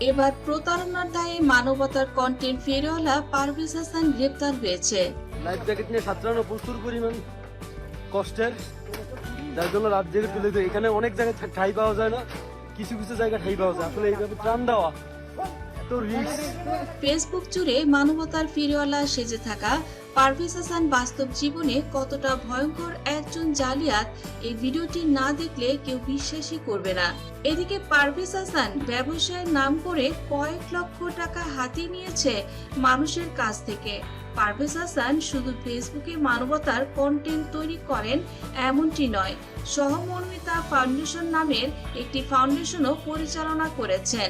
এবার প্রতারণার দায়ে মানবতার কন্টেন্ট ফেরিওয়ালা পারভেজ হাসান গ্রেপ্তার হয়েছে। লাইফ জ্যাকেট নিয়ে সাঁতরানো প্রচুর পরিমাণ কষ্টের। যার জন্য রাত জেগে তুলে দিই এখানে অনেক জায়গায় ঠাই পাওয়া যায় না। কিছু কিছু জায়গায় ঠাই পাওয়া যায়। আসলে এইভাবে ত্রাণ দেওয়া এত রিস্ক ফেসবুক জুড়ে মানবতার ফিরিওয়ালা সেজে থাকা পারভেজ হাসান বাস্তব জীবনে কতটা ভয়ঙ্কর একজন জালিয়াত, এই ভিডিওটি না দেখলে কেউ বিশ্বাসই করবে না। এদিকে পারভেজ হাসান ব্যবসায়ের নাম করে কয়েক লক্ষ টাকা হাতিয়ে নিয়েছে মানুষের কাছ থেকে। পারভেজ হাসান শুধু ফেসবুকে মানবতার কন্টেন্ট তৈরি করেন এমনটি নয়, সহমর্মিতা ফাউন্ডেশন নামের একটি ফাউন্ডেশনও পরিচালনা করেছেন।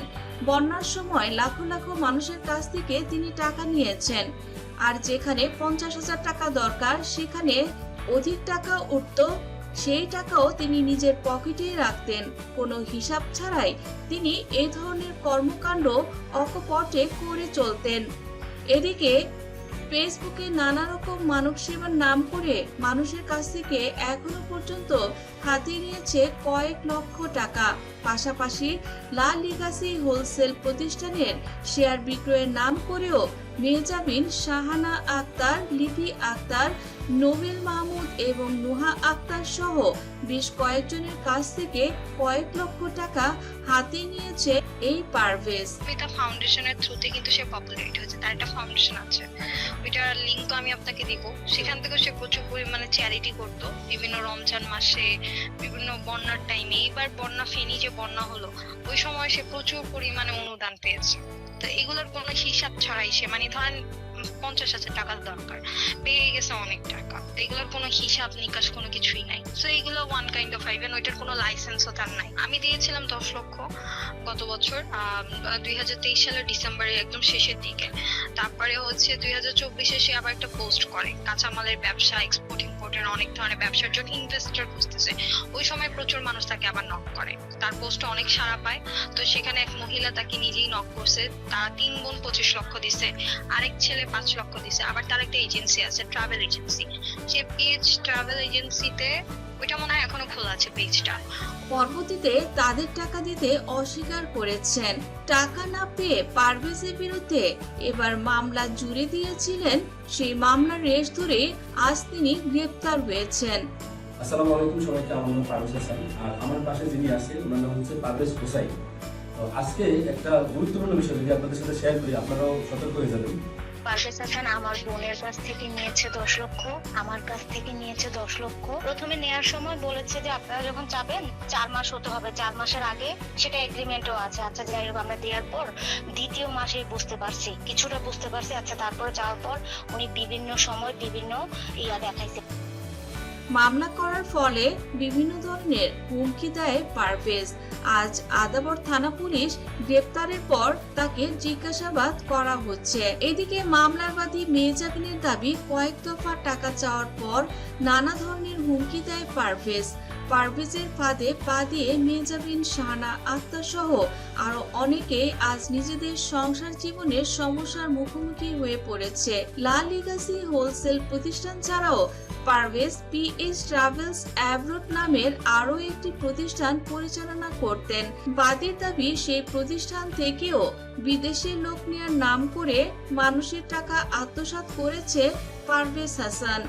বন্যার সময় লাখো লাখো মানুষের কাছ থেকে তিনি টাকা নিয়েছেন। আর যেখানে পঞ্চাশ হাজার টাকা দরকার, সেখানে অধিক টাকা উঠত, সেই টাকাও তিনি নিজের পকেটেই রাখতেন। কোনো হিসাব ছাড়াই তিনি এ ধরনের কর্মকাণ্ড অকপটে করে চলতেন। এদিকে ফেসবুকে নানা রকম মানব সেবার নাম করে মানুষের কাছ থেকে এখনও পর্যন্ত হাতিয়ে নিয়েছে কয়েক লক্ষ টাকা। পাশাপাশি লা লিগাসি হোলসেল প্রতিষ্ঠানের শেয়ার বিক্রয়ের নাম করেও মেহজাবিন শাহানা আক্তার, লিপি আক্তার, নোবেল মাহমুদ এবং নুহা আক্তার সহ বেশ কয়েকজনের কাছ থেকে কয়েক লক্ষ টাকা হাতিয়ে নিয়েছে এই পারভেজ। ফাউন্ডেশনের থ্রুতে কিন্তু সে পপুলারিট হয়েছে। তার একটা ফাউন্ডেশন আছে। ওইটার লিঙ্ক আমি আপনাকে দিব। সেখান থেকে সে প্রচুর পরিমাণে চ্যারিটি করত। বিভিন্ন রমজান মাসে, বিভিন্ন বন্যার টাইমে এইবার বন্যা, ফেনি যে বন্যা হলো, ওই সময় সে প্রচুর পরিমাণে অনুদান পেয়েছে। তো এগুলোর কোনো হিসাব ছাড়াই সে মানে ধরেন পঞ্চাশ হাজার টাকার দরকার। পেয়ে গেছে অনেক টাকা। এগুলোর কোনো হিসাব নিকাশ কোনো কিছুই নাই। সো এগুলো ওয়ান কাইন্ড অফ ইভেন ওইটার কোনো লাইসেন্সও তার নাই। আমি দিয়েছিলাম দশ লক্ষ গত বছর দুই হাজার তেইশ সালের ডিসেম্বরে একদম শেষের দিকে। তারপরে হচ্ছে দুই হাজার চব্বিশে সে আবার একটা পোস্ট করে, কাঁচামালের ব্যবসা এক্সপোর্ট ইম্পোর্টের অনেক ধরনের ব্যবসার জন্য ইনভেস্টর খুঁজতেছে, ওই সময় প্রচুর মানুষ তাকে আবার নক করে। তার পোস্ট অনেক সাড়া পায়। তো সেখানে এক মহিলা তাকে নিজেই নক করছে। তারা তিন বোন পঁচিশ লক্ষ দিছে, আরেক ছেলে পাঁচ লক্ষ দিছে, আবার তার একটা এজেন্সি আছে ট্রাভেল এজেন্সি সে পেজ ট্রাভেল এজেন্সিতে ওইটা মনে হয় এখনও খোলা আছে পেজটা পরবর্তীতে তাদের টাকা দিতে অস্বীকার করেছেন। টাকা না পেয়ে পারভেজের বিরুদ্ধে এবার মামলা জুড়ে দিয়েছিলেন। সেই মামলার রেশ ধরে আজ তিনি গ্রেপ্তার হয়েছেন। আসসালামু আলাইকুম সবাইকে আমার নাম পারভেজ হাসান আর আমার পাশে যিনি আছে ওনার নাম হচ্ছে পারভেজ হোসাই আজকে একটা গুরুত্বপূর্ণ বিষয় যদি আপনাদের সাথে শেয়ার করি, আপনারাও সতর্ক হয়ে যাবেন। পারভেজ হাসান আমার বোনের কাছ থেকে নিয়েছে দশ লক্ষ, আমার কাছ থেকে নিয়েছে দশ লক্ষ। প্রথমে নেয়ার সময় বলেছে যে আপনারা যখন চাবেন, চার মাস হতে হবে। চার মাসের আগে সেটা এগ্রিমেন্টও আছে। আচ্ছা যাই হোক, আমরা দেওয়ার পর দ্বিতীয় মাসে বুঝতে পারছি। কিছুটা বুঝতে পারছি। আচ্ছা তারপরে যাওয়ার পর উনি বিভিন্ন সময় বিভিন্ন ইয়া দেখাইছে। মামলা করার ফলে বিভিন্ন ধরনের হুমকি দেয় পারভেজ। আজ আদাবর থানা পুলিশ গ্রেপ্তারের পর তাকে জিজ্ঞাসাবাদ করা হচ্ছে। এদিকে মামলার বাদী মেহজাবিনের দাবি কয়েক দফা টাকা চাওয়ার পর নানা ধরনের হুমকি দেয় পারভেজ। পারভেজের ফাঁদে পা দিয়ে মেহজাবিন, শাহানা আক্তার সহ আরও অনেকে আজ নিজেদের সংসার জীবনের সমস্যার মুখোমুখি হয়ে পড়েছে। লা লিগাসি হোলসেল প্রতিষ্ঠান ছাড়াও পারভেজ পিএস ট্রাভেলস অ্যাব্রোড নামের আরও একটি প্রতিষ্ঠান পরিচালনা করতেন। বাদীর দাবি, সেই প্রতিষ্ঠান থেকেও বিদেশে লোক নেওয়ার নাম করে মানুষের টাকা আত্মসাৎ করেছে পারভেজ হাসান।